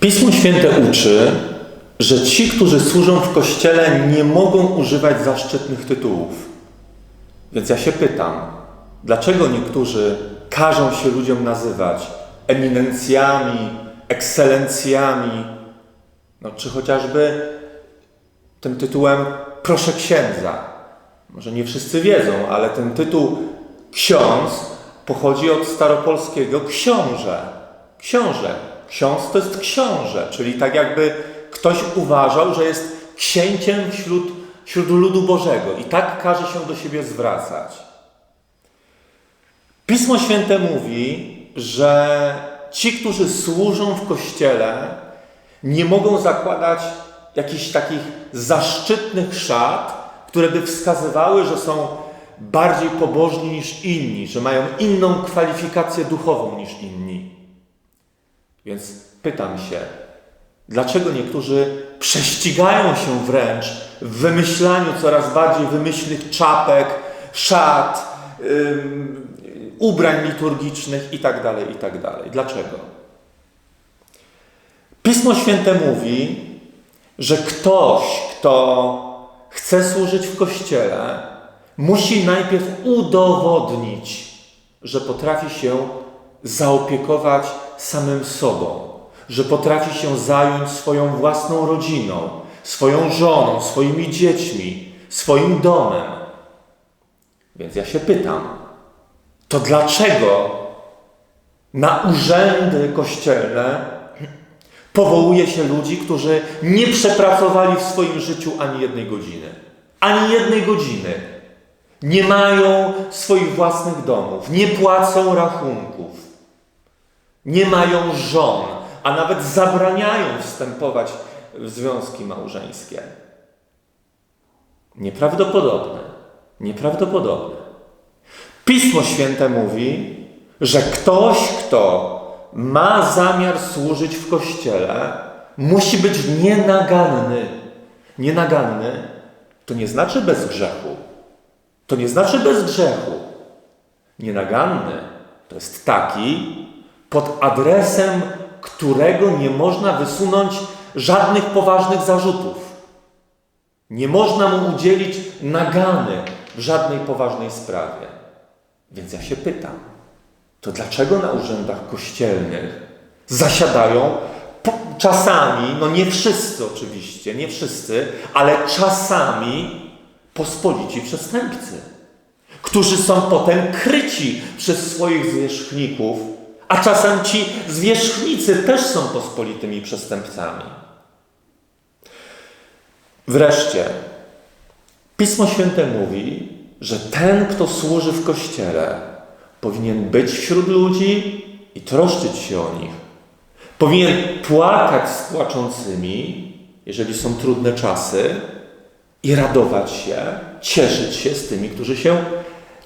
Pismo Święte uczy, że ci, którzy służą w kościele, nie mogą używać zaszczytnych tytułów. Więc ja się pytam, dlaczego niektórzy każą się ludziom nazywać eminencjami, ekscelencjami, no, czy chociażby tym tytułem proszę księdza. Może nie wszyscy wiedzą, ale ten tytuł ksiądz pochodzi od staropolskiego książę. Książę. Ksiądz to jest książę, czyli tak jakby ktoś uważał, że jest księciem wśród, wśród ludu Bożego i tak każe się do siebie zwracać. Pismo Święte mówi, że ci, którzy służą w kościele, nie mogą zakładać jakichś takich zaszczytnych szat, które by wskazywały, że są bardziej pobożni niż inni, że mają inną kwalifikację duchową niż inni. Więc pytam się, dlaczego niektórzy prześcigają się wręcz w wymyślaniu coraz bardziej wymyślnych czapek, szat, ubrań liturgicznych itd., tak itd. Tak dlaczego? Pismo Święte mówi, że ktoś, kto chce służyć w kościele, musi najpierw udowodnić, że potrafi się zaopiekować samym sobą, że potrafi się zająć swoją własną rodziną, swoją żoną, swoimi dziećmi, swoim domem. Więc ja się pytam, to dlaczego na urzędy kościelne powołuje się ludzi, którzy nie przepracowali w swoim życiu ani jednej godziny? Ani jednej godziny nie mają swoich własnych domów, nie płacą rachunków, nie mają żon, a nawet zabraniają wstępować w związki małżeńskie. Nieprawdopodobne. Nieprawdopodobne. Pismo Święte mówi, że ktoś, kto ma zamiar służyć w kościele, musi być nienaganny. Nienaganny to nie znaczy bez grzechu. To nie znaczy bez grzechu. Nienaganny to jest taki, pod adresem którego nie można wysunąć żadnych poważnych zarzutów. Nie można mu udzielić nagany w żadnej poważnej sprawie. Więc ja się pytam, to dlaczego na urzędach kościelnych zasiadają czasami, no nie wszyscy oczywiście, nie wszyscy, ale czasami pospolici przestępcy, którzy są potem kryci przez swoich zwierzchników, a czasem ci zwierzchnicy też są pospolitymi przestępcami. Wreszcie, Pismo Święte mówi, że ten, kto służy w kościele, powinien być wśród ludzi i troszczyć się o nich. Powinien płakać z płaczącymi, jeżeli są trudne czasy, i radować się, cieszyć się z tymi, którzy się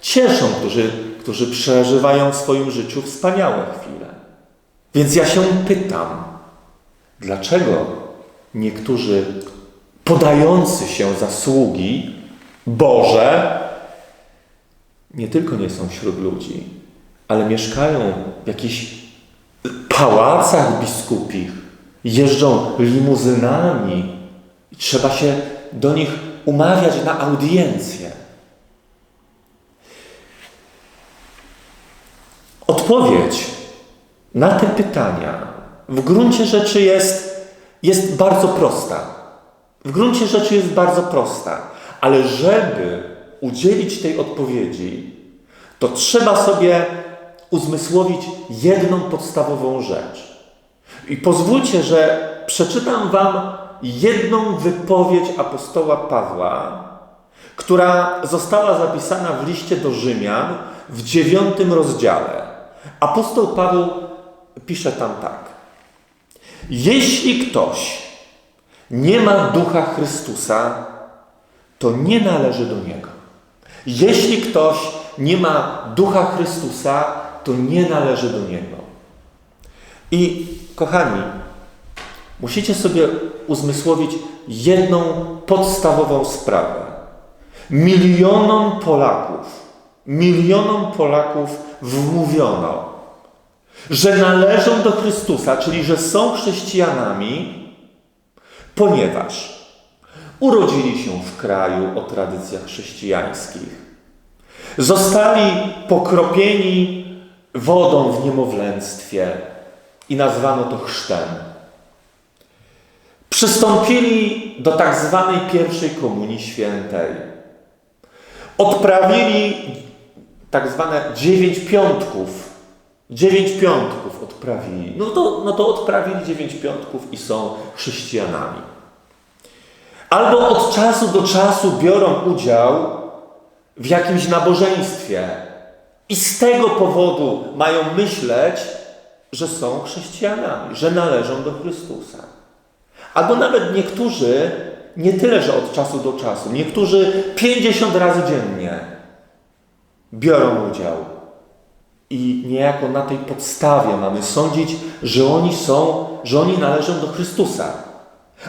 cieszą, którzy, którzy przeżywają w swoim życiu wspaniałe chwile. Więc ja się pytam, dlaczego niektórzy podający się zasługi Boże nie tylko nie są wśród ludzi, ale mieszkają w jakichś pałacach biskupich, jeżdżą limuzynami trzeba się do nich umawiać na audiencję. Odpowiedź na te pytania w gruncie rzeczy jest, jest bardzo prosta. W gruncie rzeczy jest bardzo prosta, ale żeby udzielić tej odpowiedzi, to trzeba sobie uzmysłowić jedną podstawową rzecz. I pozwólcie, że przeczytam Wam jedną wypowiedź apostoła Pawła, która została zapisana w liście do Rzymian w dziewiątym rozdziale. Apostoł Paweł pisze tam tak. Jeśli ktoś nie ma ducha Chrystusa, to nie należy do niego. Jeśli ktoś nie ma ducha Chrystusa, to nie należy do niego. I kochani, musicie sobie uzmysłowić jedną podstawową sprawę. Milionom Polaków, milionom Polaków wmówiono, że należą do Chrystusa, czyli że są chrześcijanami, ponieważ urodzili się w kraju o tradycjach chrześcijańskich, zostali pokropieni wodą w niemowlęctwie i nazwano to chrztem. Przystąpili do tak zwanej pierwszej komunii świętej. Odprawili tak zwane dziewięć piątków. Dziewięć piątków odprawili. No to, no to odprawili dziewięć piątków i są chrześcijanami. Albo od czasu do czasu biorą udział w jakimś nabożeństwie i z tego powodu mają myśleć, że są chrześcijanami, że należą do Chrystusa. Albo nawet niektórzy, nie tyle, że od czasu do czasu, niektórzy 50 razy dziennie biorą udział. I niejako na tej podstawie mamy sądzić, że oni są, że oni należą do Chrystusa.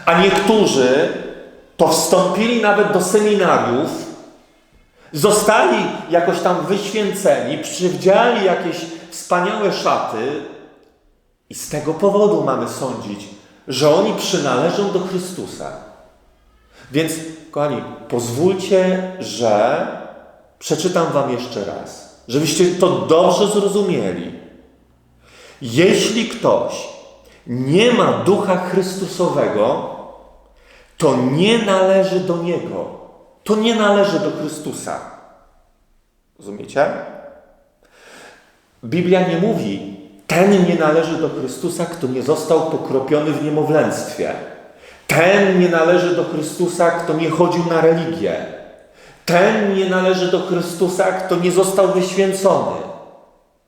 A niektórzy to wstąpili nawet do seminariów, zostali jakoś tam wyświęceni, przywdziali jakieś wspaniałe szaty i z tego powodu mamy sądzić, że oni przynależą do Chrystusa. Więc, kochani, pozwólcie, że przeczytam Wam jeszcze raz, żebyście to dobrze zrozumieli. Jeśli ktoś nie ma ducha Chrystusowego, to nie należy do Niego. To nie należy do Chrystusa. Rozumiecie? Biblia nie mówi, ten nie należy do Chrystusa, kto nie został pokropiony w niemowlęctwie. Ten nie należy do Chrystusa, kto nie chodził na religię. Ten nie należy do Chrystusa, kto nie został wyświęcony.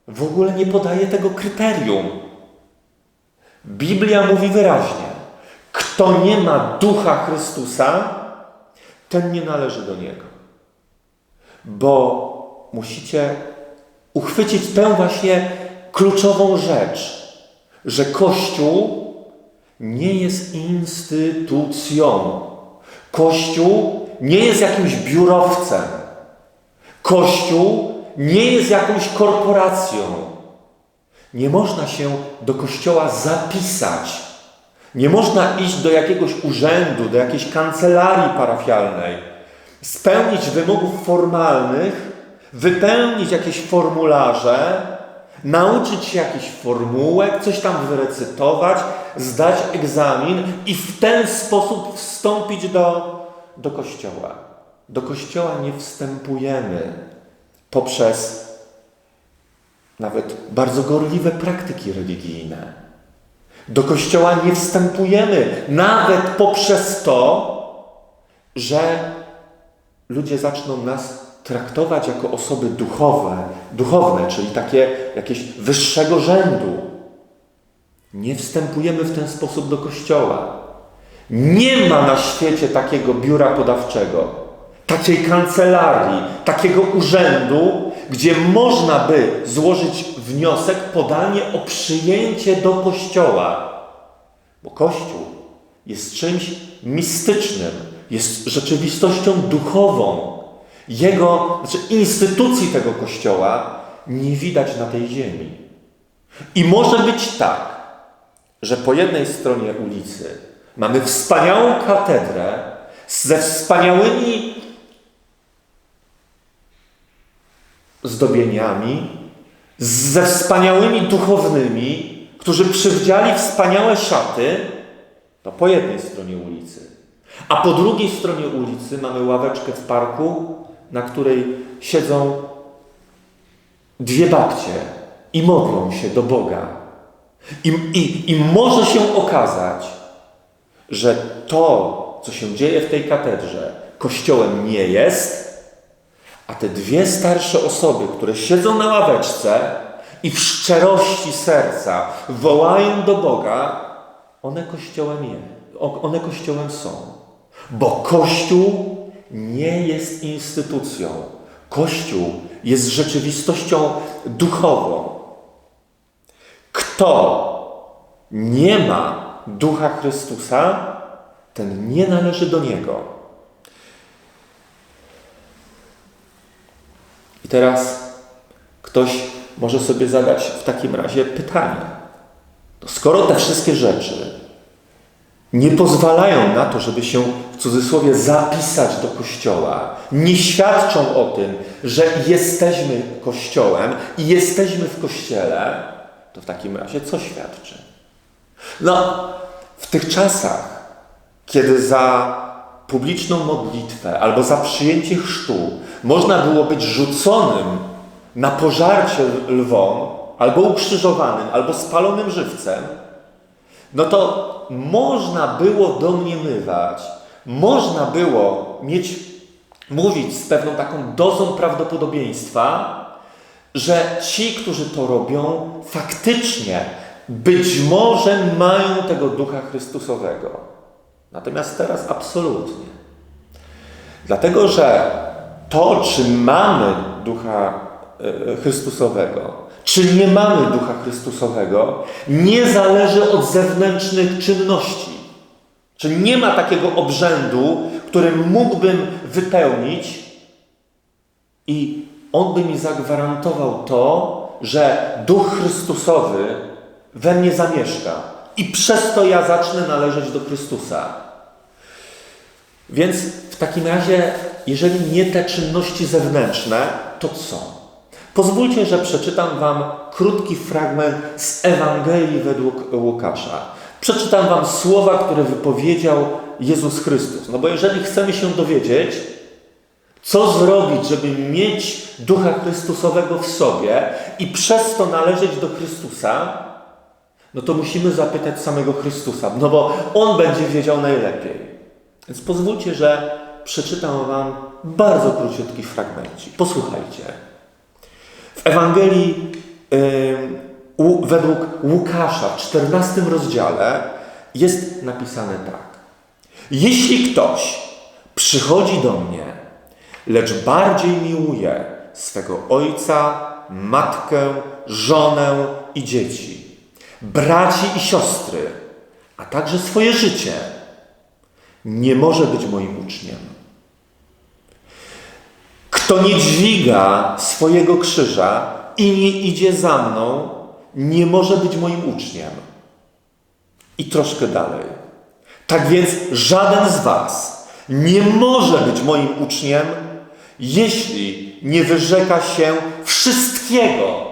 W ogóle nie podaje tego kryterium. Biblia mówi wyraźnie: kto nie ma ducha Chrystusa, ten nie należy do niego. Bo musicie uchwycić tę właśnie kluczową rzecz, że Kościół nie jest instytucją. Kościół nie jest jakimś biurowcem. Kościół nie jest jakąś korporacją. Nie można się do kościoła zapisać. Nie można iść do jakiegoś urzędu, do jakiejś kancelarii parafialnej, spełnić wymogów formalnych, wypełnić jakieś formularze, nauczyć się jakichś formułek, coś tam wyrecytować, zdać egzamin i w ten sposób wstąpić do, do kościoła. Do kościoła nie wstępujemy poprzez nawet bardzo gorliwe praktyki religijne. Do kościoła nie wstępujemy nawet poprzez to, że ludzie zaczną nas traktować jako osoby duchowe, duchowne, czyli takie jakieś wyższego rzędu. Nie wstępujemy w ten sposób do kościoła. Nie ma na świecie takiego biura podawczego, takiej kancelarii, takiego urzędu, gdzie można by złożyć wniosek, podanie o przyjęcie do kościoła. Bo kościół jest czymś mistycznym, jest rzeczywistością duchową, jego, znaczy instytucji tego kościoła nie widać na tej ziemi. I może być tak, że po jednej stronie ulicy mamy wspaniałą katedrę ze wspaniałymi zdobieniami, ze wspaniałymi duchownymi, którzy przywdziali wspaniałe szaty, to po jednej stronie ulicy. A po drugiej stronie ulicy mamy ławeczkę w parku, na której siedzą dwie babcie i modlą się do Boga. I, i, I może się okazać, że to, co się dzieje w tej katedrze, kościołem nie jest, a te dwie starsze osoby, które siedzą na ławeczce i w szczerości serca wołają do Boga, one kościołem, je, one kościołem są. Bo Kościół nie jest instytucją. Kościół jest rzeczywistością duchową. Kto nie ma ducha Chrystusa, ten nie należy do Niego. I teraz ktoś może sobie zadać w takim razie pytanie. Skoro te wszystkie rzeczy nie pozwalają na to, żeby się w cudzysłowie zapisać do kościoła, nie świadczą o tym, że jesteśmy kościołem i jesteśmy w kościele, to w takim razie co świadczy? No, w tych czasach, kiedy za publiczną modlitwę albo za przyjęcie chrztu można było być rzuconym na pożarcie lwom, albo ukrzyżowanym, albo spalonym żywcem, no to można było domniemywać, można było mieć, mówić z pewną taką dozą prawdopodobieństwa, że ci, którzy to robią, faktycznie być może mają tego ducha Chrystusowego. Natomiast teraz absolutnie. Dlatego, że to, czy mamy ducha e, Chrystusowego, czy nie mamy Ducha Chrystusowego, nie zależy od zewnętrznych czynności. Czy nie ma takiego obrzędu, który mógłbym wypełnić i on by mi zagwarantował to, że Duch Chrystusowy we mnie zamieszka i przez to ja zacznę należeć do Chrystusa. Więc w takim razie, jeżeli nie te czynności zewnętrzne, to co? Pozwólcie, że przeczytam Wam krótki fragment z Ewangelii według Łukasza. Przeczytam Wam słowa, które wypowiedział Jezus Chrystus. No bo jeżeli chcemy się dowiedzieć, co zrobić, żeby mieć Ducha Chrystusowego w sobie i przez to należeć do Chrystusa, no to musimy zapytać samego Chrystusa, no bo On będzie wiedział najlepiej. Więc pozwólcie, że przeczytam Wam bardzo króciutki fragmencik. Posłuchajcie. W Ewangelii yy, według Łukasza w 14 rozdziale jest napisane tak. Jeśli ktoś przychodzi do mnie, lecz bardziej miłuje swego ojca, matkę, żonę i dzieci, braci i siostry, a także swoje życie, nie może być moim uczniem. Kto nie dźwiga swojego krzyża i nie idzie za mną, nie może być moim uczniem. I troszkę dalej. Tak więc żaden z Was nie może być moim uczniem, jeśli nie wyrzeka się wszystkiego,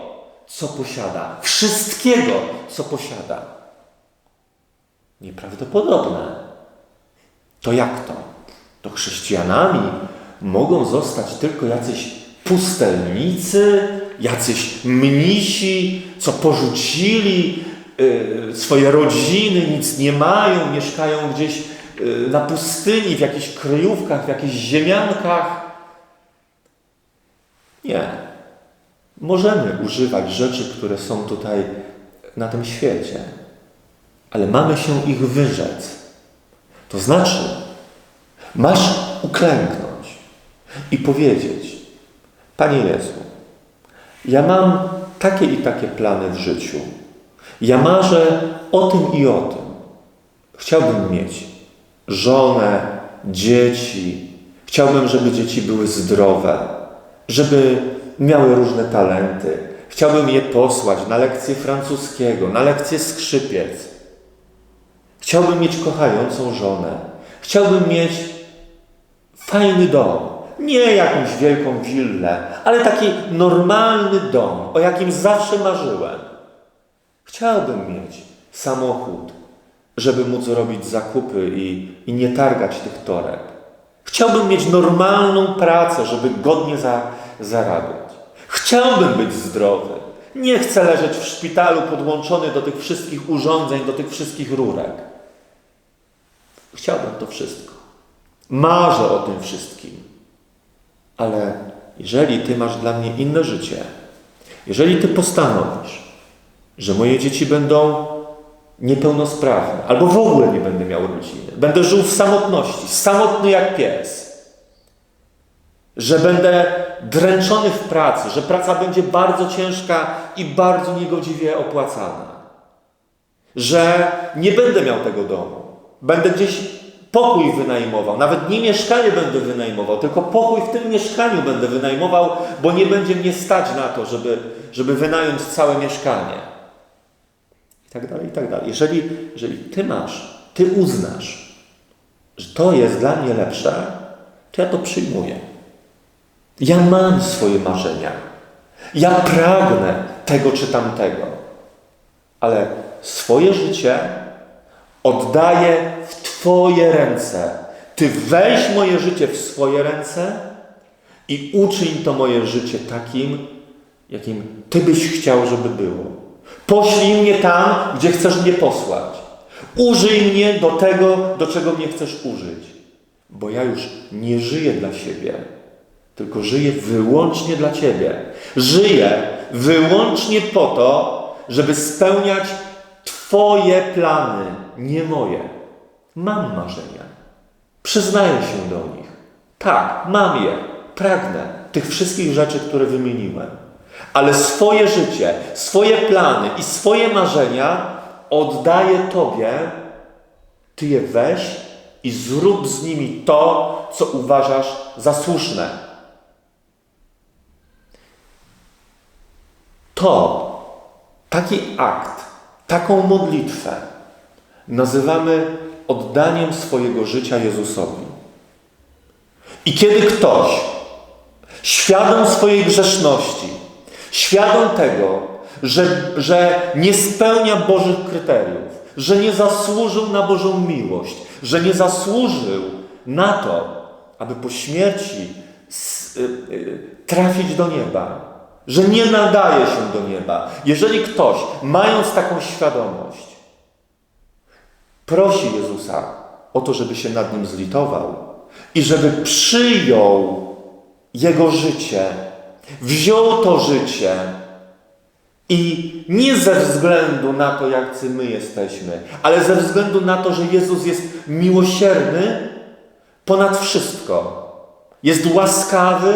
co posiada. Wszystkiego, co posiada. Nieprawdopodobne. To jak to? To chrześcijanami mogą zostać tylko jacyś pustelnicy, jacyś mnisi, co porzucili y, swoje rodziny, nic nie mają, mieszkają gdzieś y, na pustyni, w jakichś kryjówkach, w jakichś ziemiankach. Nie. Możemy używać rzeczy, które są tutaj na tym świecie, ale mamy się ich wyrzec. To znaczy, masz uklęknąć i powiedzieć: Panie Jezu, ja mam takie i takie plany w życiu. Ja marzę o tym i o tym. Chciałbym mieć żonę, dzieci. Chciałbym, żeby dzieci były zdrowe, żeby miały różne talenty. Chciałbym je posłać na lekcje francuskiego, na lekcje skrzypiec. Chciałbym mieć kochającą żonę. Chciałbym mieć fajny dom. Nie jakąś wielką willę, ale taki normalny dom, o jakim zawsze marzyłem. Chciałbym mieć samochód, żeby móc robić zakupy i, i nie targać tych toreb. Chciałbym mieć normalną pracę, żeby godnie za, zarabiać. Chciałbym być zdrowy. Nie chcę leżeć w szpitalu podłączony do tych wszystkich urządzeń, do tych wszystkich rurek. Chciałbym to wszystko. Marzę o tym wszystkim. Ale jeżeli Ty masz dla mnie inne życie, jeżeli Ty postanowisz, że moje dzieci będą niepełnosprawne, albo w ogóle nie będę miał rodziny, będę żył w samotności, samotny jak pies, że będę dręczony w pracy, że praca będzie bardzo ciężka i bardzo niegodziwie opłacana, że nie będę miał tego domu, będę gdzieś pokój wynajmował. Nawet nie mieszkanie będę wynajmował, tylko pokój w tym mieszkaniu będę wynajmował, bo nie będzie mnie stać na to, żeby, żeby wynająć całe mieszkanie. I tak dalej, i tak dalej. Jeżeli, jeżeli ty masz, ty uznasz, że to jest dla mnie lepsze, to ja to przyjmuję. Ja mam swoje marzenia. Ja pragnę tego czy tamtego. Ale swoje życie oddaję w Twoje ręce. Ty weź moje życie w swoje ręce i uczyń to moje życie takim, jakim Ty byś chciał, żeby było. Poślij mnie tam, gdzie chcesz mnie posłać. Użyj mnie do tego, do czego mnie chcesz użyć. Bo ja już nie żyję dla siebie, tylko żyję wyłącznie dla Ciebie. Żyję wyłącznie po to, żeby spełniać Twoje plany, nie moje. Mam marzenia. Przyznaję się do nich. Tak, mam je. Pragnę tych wszystkich rzeczy, które wymieniłem. Ale swoje życie, swoje plany i swoje marzenia oddaję Tobie. Ty je weź i zrób z nimi to, co uważasz za słuszne. To, taki akt, taką modlitwę nazywamy oddaniem swojego życia Jezusowi. I kiedy ktoś, świadom swojej grzeszności, świadom tego, że, że nie spełnia Bożych kryteriów, że nie zasłużył na Bożą miłość, że nie zasłużył na to, aby po śmierci y, y, trafić do nieba, że nie nadaje się do nieba. Jeżeli ktoś, mając taką świadomość, prosi Jezusa o to, żeby się nad nim zlitował i żeby przyjął jego życie, wziął to życie i nie ze względu na to, jacy my jesteśmy, ale ze względu na to, że Jezus jest miłosierny ponad wszystko. Jest łaskawy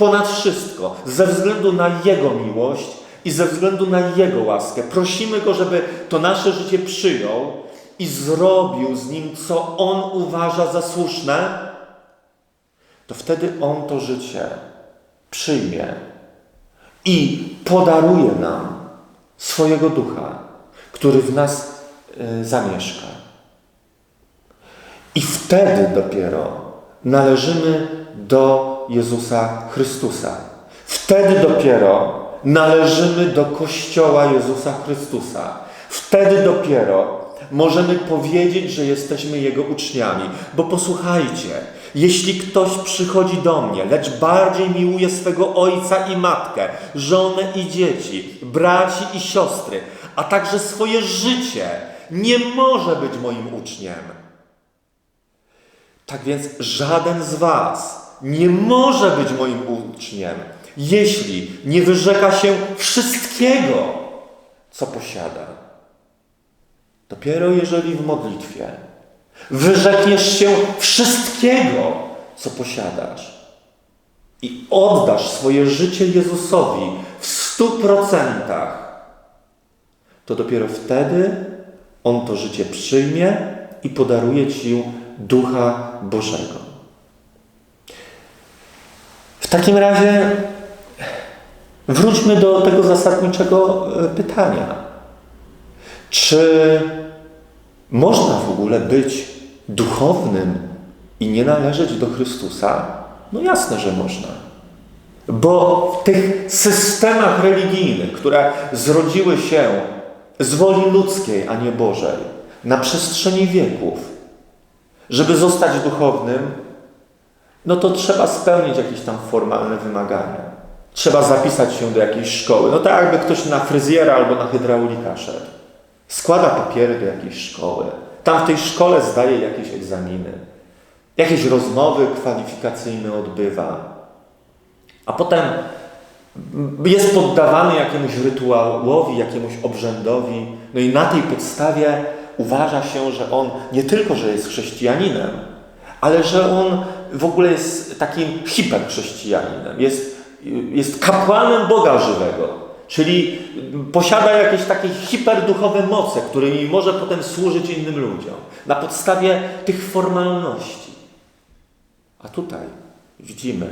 ponad wszystko, ze względu na Jego miłość i ze względu na Jego łaskę. Prosimy Go, żeby to nasze życie przyjął i zrobił z nim, co On uważa za słuszne, to wtedy On to życie przyjmie i podaruje nam swojego ducha, który w nas y, zamieszka. I wtedy dopiero należymy do Jezusa Chrystusa. Wtedy dopiero należymy do Kościoła Jezusa Chrystusa. Wtedy dopiero możemy powiedzieć, że jesteśmy Jego uczniami. Bo posłuchajcie, jeśli ktoś przychodzi do mnie, lecz bardziej miłuje swego ojca i matkę, żonę i dzieci, braci i siostry, a także swoje życie, nie może być moim uczniem. Tak więc żaden z Was nie może być moim uczniem, jeśli nie wyrzeka się wszystkiego, co posiada. Dopiero jeżeli w modlitwie wyrzekniesz się wszystkiego, co posiadasz i oddasz swoje życie Jezusowi w stu procentach, to dopiero wtedy On to życie przyjmie i podaruje Ci Ducha Bożego. Takim razie wróćmy do tego zasadniczego e, pytania. Czy można w ogóle być duchownym i nie należeć do Chrystusa? No jasne, że można. Bo w tych systemach religijnych, które zrodziły się z woli ludzkiej, a nie Bożej, na przestrzeni wieków, żeby zostać duchownym, no to trzeba spełnić jakieś tam formalne wymagania. Trzeba zapisać się do jakiejś szkoły. No tak jakby ktoś na fryzjera albo na hydraulika szedł. Składa papiery do jakiejś szkoły. Tam w tej szkole zdaje jakieś egzaminy. Jakieś rozmowy kwalifikacyjne odbywa. A potem jest poddawany jakiemuś rytuałowi, jakiemuś obrzędowi. No i na tej podstawie uważa się, że on nie tylko, że jest chrześcijaninem, ale że on w ogóle jest takim hiperchrześcijaninem, jest, jest kapłanem Boga żywego. czyli posiada jakieś takie hiperduchowe moce, którymi może potem służyć innym ludziom na podstawie tych formalności. A tutaj widzimy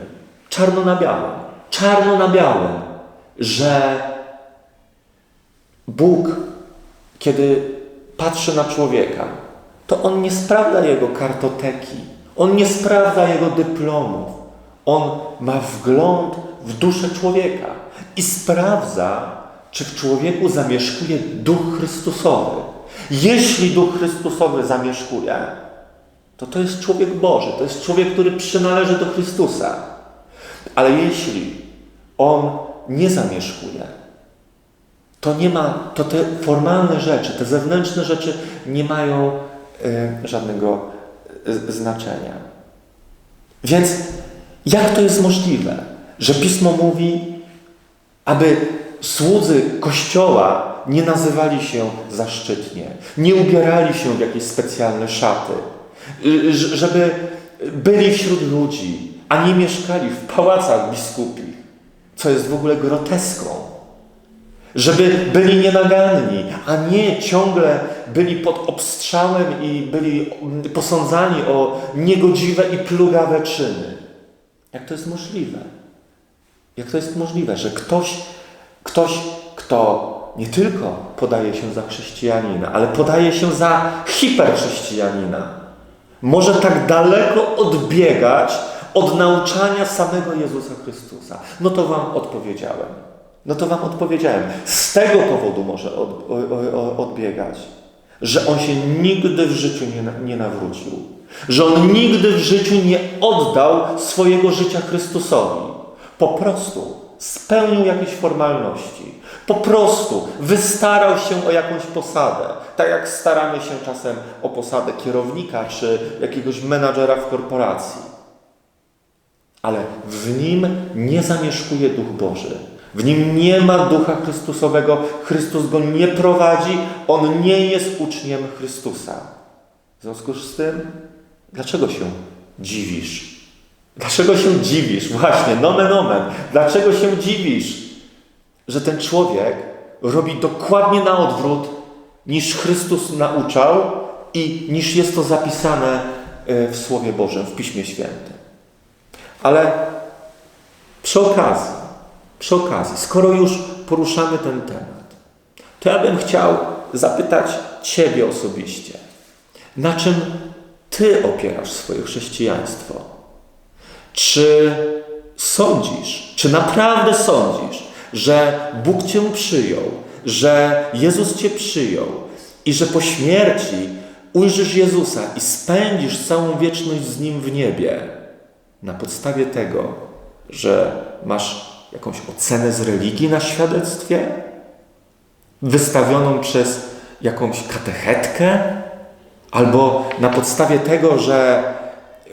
czarno na białym, czarno na białym, że Bóg, kiedy patrzy na człowieka, to on nie sprawdza jego kartoteki, on nie sprawdza jego dyplomów. On ma wgląd w duszę człowieka i sprawdza, czy w człowieku zamieszkuje Duch Chrystusowy. Jeśli Duch Chrystusowy zamieszkuje, to to jest człowiek Boży, to jest człowiek, który przynależy do Chrystusa. Ale jeśli on nie zamieszkuje, to nie ma, to te formalne rzeczy, te zewnętrzne rzeczy nie mają y, żadnego znaczenia. Więc jak to jest możliwe, że Pismo mówi, aby słudzy Kościoła nie nazywali się zaszczytnie, nie ubierali się w jakieś specjalne szaty, żeby byli wśród ludzi, a nie mieszkali w pałacach biskupich, co jest w ogóle groteską. Żeby byli nienaganni, a nie ciągle byli pod obstrzałem i byli posądzani o niegodziwe i plugawe czyny. Jak to jest możliwe? Jak to jest możliwe, że ktoś, ktoś, kto nie tylko podaje się za chrześcijanina, ale podaje się za hiperchrześcijanina, może tak daleko odbiegać od nauczania samego Jezusa Chrystusa? No to Wam odpowiedziałem. No to Wam odpowiedziałem. Z tego powodu może od, od, odbiegać, że on się nigdy w życiu nie, nie nawrócił. Że on nigdy w życiu nie oddał swojego życia Chrystusowi. Po prostu spełnił jakieś formalności. Po prostu wystarał się o jakąś posadę. Tak jak staramy się czasem o posadę kierownika czy jakiegoś menadżera w korporacji. Ale w nim nie zamieszkuje Duch Boży. W nim nie ma Ducha Chrystusowego. Chrystus go nie prowadzi. On nie jest uczniem Chrystusa. W związku z tym, dlaczego się dziwisz? Dlaczego się dziwisz? Właśnie, nomen omen. Dlaczego się dziwisz, że ten człowiek robi dokładnie na odwrót niż Chrystus nauczał i niż jest to zapisane e, w Słowie Bożym, w Piśmie Świętym. Ale przy okazji, przy okazji, skoro już poruszamy ten temat, to ja bym chciał zapytać Ciebie osobiście, na czym Ty opierasz swoje chrześcijaństwo? Czy sądzisz, czy naprawdę sądzisz, że Bóg Cię przyjął, że Jezus Cię przyjął i że po śmierci ujrzysz Jezusa i spędzisz całą wieczność z Nim w niebie na podstawie tego, że masz jakąś ocenę z religii na świadectwie, wystawioną przez jakąś katechetkę, albo na podstawie tego, że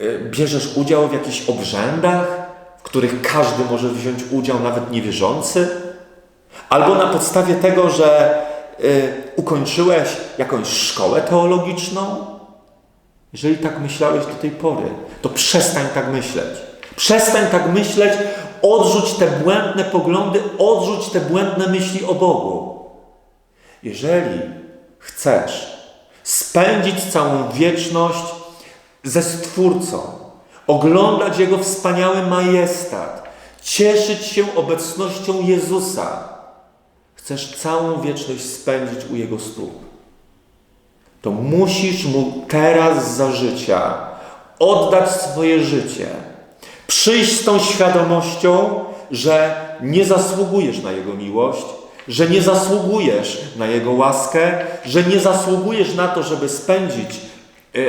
y, bierzesz udział w jakichś obrzędach, w których każdy może wziąć udział, nawet niewierzący, albo na podstawie tego, że y, ukończyłeś jakąś szkołę teologiczną. Jeżeli tak myślałeś do tej pory, to przestań tak myśleć. Przestań tak myśleć, odrzuć te błędne poglądy, odrzuć te błędne myśli o Bogu. Jeżeli chcesz spędzić całą wieczność ze Stwórcą, oglądać Jego wspaniały majestat, cieszyć się obecnością Jezusa, chcesz całą wieczność spędzić u Jego stóp, to musisz Mu teraz za życia oddać swoje życie Przyjść z tą świadomością, że nie zasługujesz na Jego miłość, że nie zasługujesz na Jego łaskę, że nie zasługujesz na to, żeby spędzić e,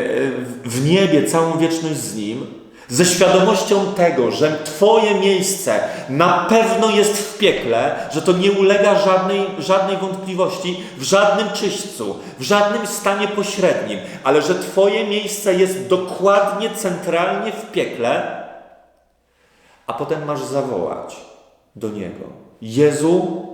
w niebie całą wieczność z Nim, ze świadomością tego, że Twoje miejsce na pewno jest w piekle, że to nie ulega żadnej, żadnej wątpliwości w żadnym czyśćcu, w żadnym stanie pośrednim, ale że Twoje miejsce jest dokładnie centralnie w piekle, a potem masz zawołać do Niego: Jezu,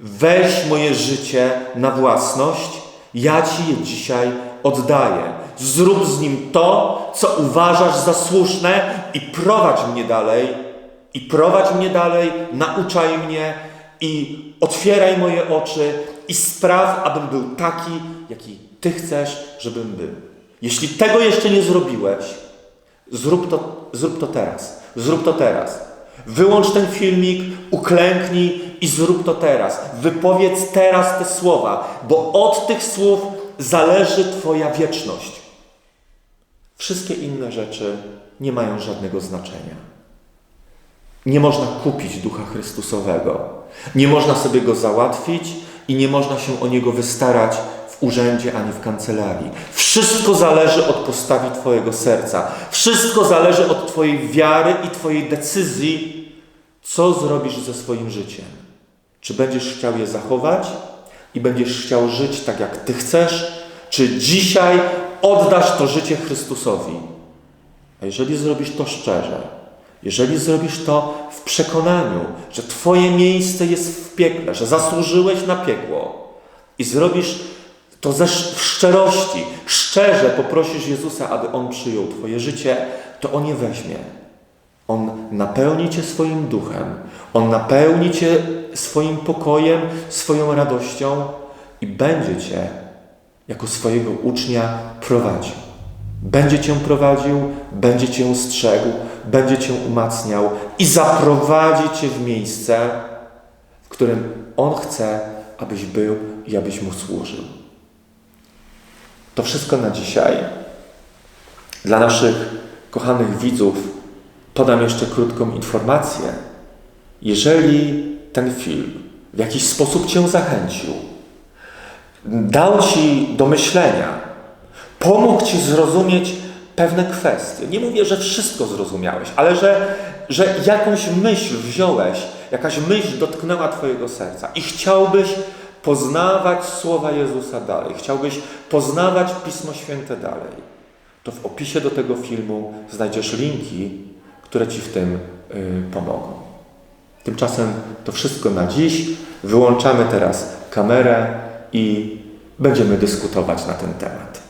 weź moje życie na własność, ja Ci je dzisiaj oddaję. Zrób z nim to, co uważasz za słuszne i prowadź mnie dalej, i prowadź mnie dalej, nauczaj mnie, i otwieraj moje oczy i spraw, abym był taki, jaki Ty chcesz, żebym był. Jeśli tego jeszcze nie zrobiłeś, zrób to, zrób to teraz. Zrób to teraz. Wyłącz ten filmik, uklęknij i zrób to teraz. Wypowiedz teraz te słowa, bo od tych słów zależy Twoja wieczność. Wszystkie inne rzeczy nie mają żadnego znaczenia. Nie można kupić Ducha Chrystusowego. Nie można sobie go załatwić i nie można się o niego wystarać urzędzie ani w kancelarii. Wszystko zależy od postawi Twojego serca. Wszystko zależy od Twojej wiary i Twojej decyzji, co zrobisz ze swoim życiem. Czy będziesz chciał je zachować i będziesz chciał żyć tak, jak Ty chcesz, czy dzisiaj oddasz to życie Chrystusowi. A jeżeli zrobisz to szczerze, jeżeli zrobisz to w przekonaniu, że Twoje miejsce jest w piekle, że zasłużyłeś na piekło i zrobisz to ze w szczerości, szczerze poprosisz Jezusa, aby On przyjął Twoje życie, to On je weźmie. On napełni Cię swoim duchem, On napełni Cię swoim pokojem, swoją radością i będzie Cię jako swojego ucznia prowadził. Będzie Cię prowadził, będzie Cię strzegł, będzie Cię umacniał i zaprowadzi Cię w miejsce, w którym On chce, abyś był i abyś Mu służył. To wszystko na dzisiaj. Dla naszych kochanych widzów podam jeszcze krótką informację. Jeżeli ten film w jakiś sposób Cię zachęcił, dał Ci do myślenia, pomógł Ci zrozumieć pewne kwestie. Nie mówię, że wszystko zrozumiałeś, ale że, że jakąś myśl wziąłeś, jakaś myśl dotknęła Twojego serca i chciałbyś poznawać słowa Jezusa dalej, chciałbyś poznawać Pismo Święte dalej, to w opisie do tego filmu znajdziesz linki, które Ci w tym y, pomogą. Tymczasem to wszystko na dziś. Wyłączamy teraz kamerę i będziemy dyskutować na ten temat.